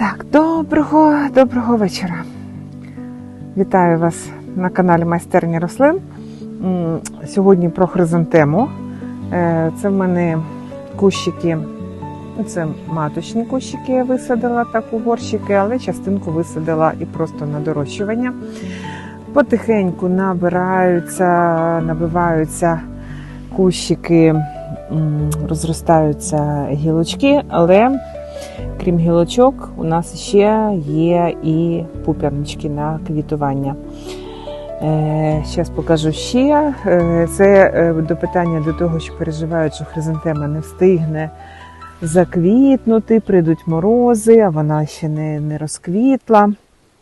Так, доброго, доброго вечора. Вітаю вас на каналі Майстерні рослин. Сьогодні про хризантему. Е, Це в мене кущики, це маточні кущики я висадила так у горщики, але частинку висадила і просто на дорощування. Потихеньку набираються, набиваються кущики, розростаються гілочки, але Крім гілочок, у нас ще є і пуп'яночки на квітування. Зараз покажу ще. Е, Це е, до питання до того, що переживають, що хризантема не встигне заквітнути, прийдуть морози, а вона ще не, не розквітла.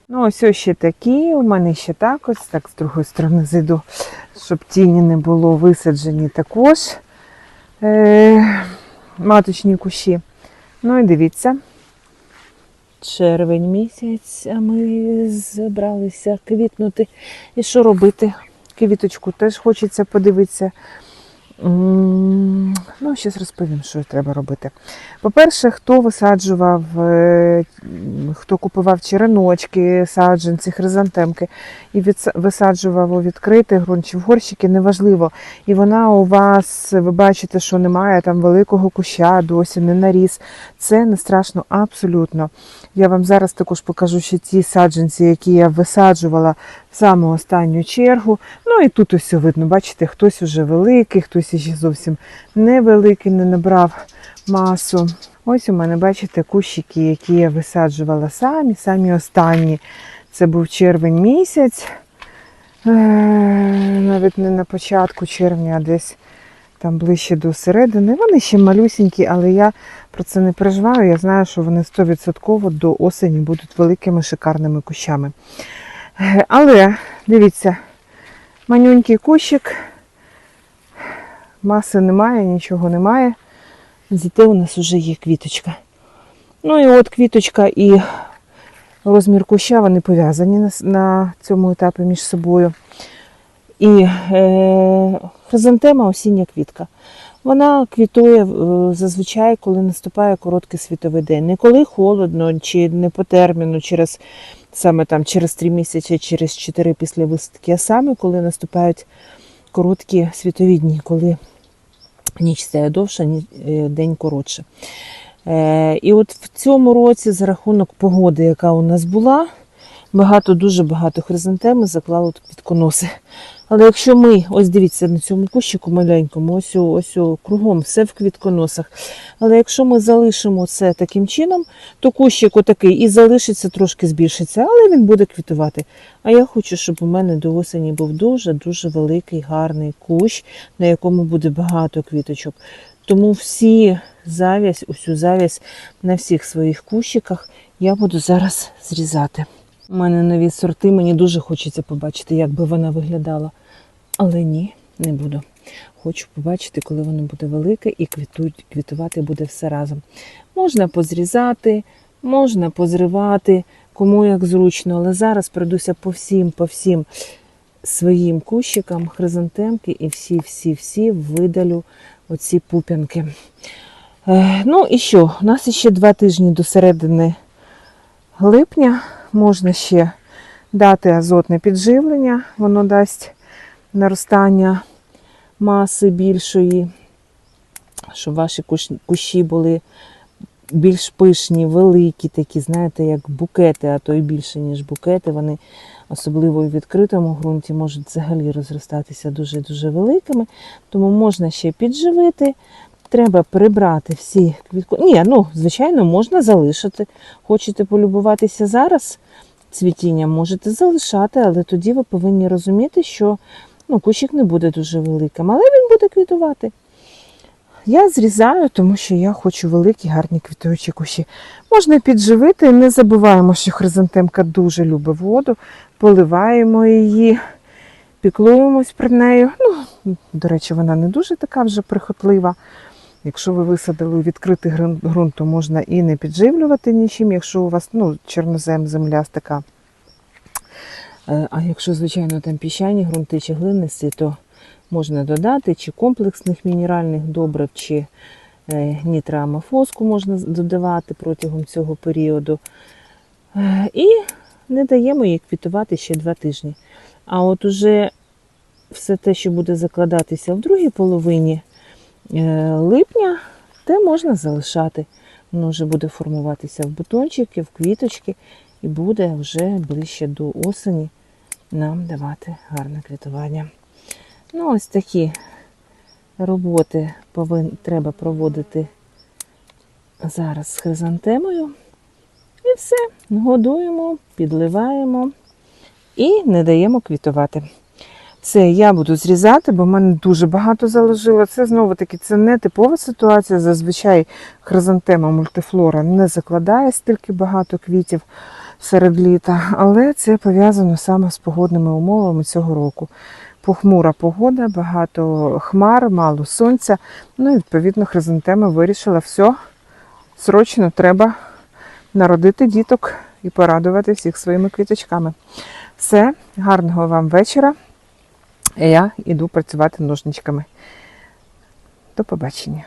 Ну, ось ось ще такі. У мене ще так, ось так з другої сторони зайду, щоб тіні не було висаджені також е, маточні кущі. Ну і дивіться. Червень місяць, а ми збралися квітнути. І що робити? Квіточку теж хочеться подивитися. Ну, зараз розповім, що треба робити. По-перше, хто висаджував, е, хто купував череночки, саджанці, хризантемки і висаджував у відкритий ґрунт чи в горщики, неважливо. І вона у вас, ви бачите, що немає там великого куща, досі не наріс. Це не страшно абсолютно. Я вам зараз також покажу ще ті саджанці, які я висаджувала в саму останню чергу. Ну і тут ось видно, бачите, хтось уже великий, хтось ще зовсім невеликий, не набрав масу. Ось у мене, бачите, кущики, які я висаджувала самі, самі останні. Це був червень місяць. Е, Навіть не на початку червня, а десь там ближче до середини. Вони ще малюсінькі, але я про це не переживаю. Я знаю, що вони 100% до осені будуть великими шикарними кущами. Е, Але дивіться, манюнький кущик, маси немає, нічого немає. Зате у нас вже є квіточка. Ну і от квіточка і розмір куща вони пов'язані на, на цьому етапі між собою. І е, хризантема осіння квітка. Вона квітує е, зазвичай, коли наступає короткий світовий день. Не коли холодно, чи не по терміну, через саме там через 3 місяці, через 4 після висадки, а саме коли наступають короткі світові дні, коли ніч стає довша, е, день коротше. Е, І от в цьому році, за рахунок погоди, яка у нас була, багато, дуже багато хризантеми заклало квітконоси. Але якщо ми, ось дивіться, на цьому кущику маленькому, ось, ось кругом все в квітконосах. Але якщо ми залишимо це таким чином, то кущик отакий і залишиться, трошки збільшиться, але він буде квітувати. А я хочу, щоб у мене до осені був дуже-дуже великий, гарний кущ, на якому буде багато квіточок. Тому всі завязь, усю завязь на всіх своїх кущиках я буду зараз зрізати. У мене нові сорти, мені дуже хочеться побачити, як би вона виглядала. Але ні, не буду. Хочу побачити, коли воно буде велике і квітувати буде все разом. Можна позрізати, можна позривати, кому як зручно, але зараз пройдуся по всім, по всім своїм кущикам хризантемки і всі-всі-всі видалю оці пуп'янки. Е, ну і що? У нас ще два тижні до середини липня. Можна ще дати азотне підживлення, воно дасть наростання маси більшої, щоб ваші кущі були більш пишні, великі, такі, знаєте, як букети, а то й більше, ніж букети. Вони, особливо у відкритому ґрунті, можуть взагалі розростатися дуже-дуже великими. Тому можна ще підживити. Треба прибрати всі квітку. Ні, ну, звичайно, можна залишити. Хочете полюбуватися зараз цвітінням, можете залишати, але тоді ви повинні розуміти, що ну, кущик не буде дуже великим, але він буде квітувати. Я зрізаю, тому що я хочу великі, гарні квітуючі кущі. Можна підживити, не забуваємо, що хризантемка дуже любить воду, поливаємо її, піклуємось про нею. Ну, до речі, вона не дуже така вже прихотлива. Якщо ви висадили у відкритий ґрунт, то можна і не підживлювати нічим, якщо у вас ну, чорнозем, земля така. Е, А якщо, звичайно, там піщані ґрунти чи глинисті, то можна додати чи комплексних мінеральних добрив, чи е, нітроамофоску можна додавати протягом цього періоду. Е, І не даємо їй квітувати ще два тижні. А от уже все те, що буде закладатися в другій половині липня, те можна залишати. Воно вже буде формуватися в бутончики, в квіточки і буде вже ближче до осені нам давати гарне квітування. Ну, ось такі роботи повин, треба проводити зараз з хризантемою. І все, годуємо, підливаємо і не даємо квітувати. Це я буду зрізати, бо в мене дуже багато заложило. Це знову таки це не типова ситуація. Зазвичай хризантема мультифлора не закладає стільки багато квітів серед літа, але це пов'язано саме з погодними умовами цього року. Похмура погода, багато хмар, мало сонця. Ну і відповідно хризантема вирішила все. Срочно треба народити діток і порадувати всіх своїми квіточками. Все, гарного вам вечора. Я йду працювати ножничками. До побачення.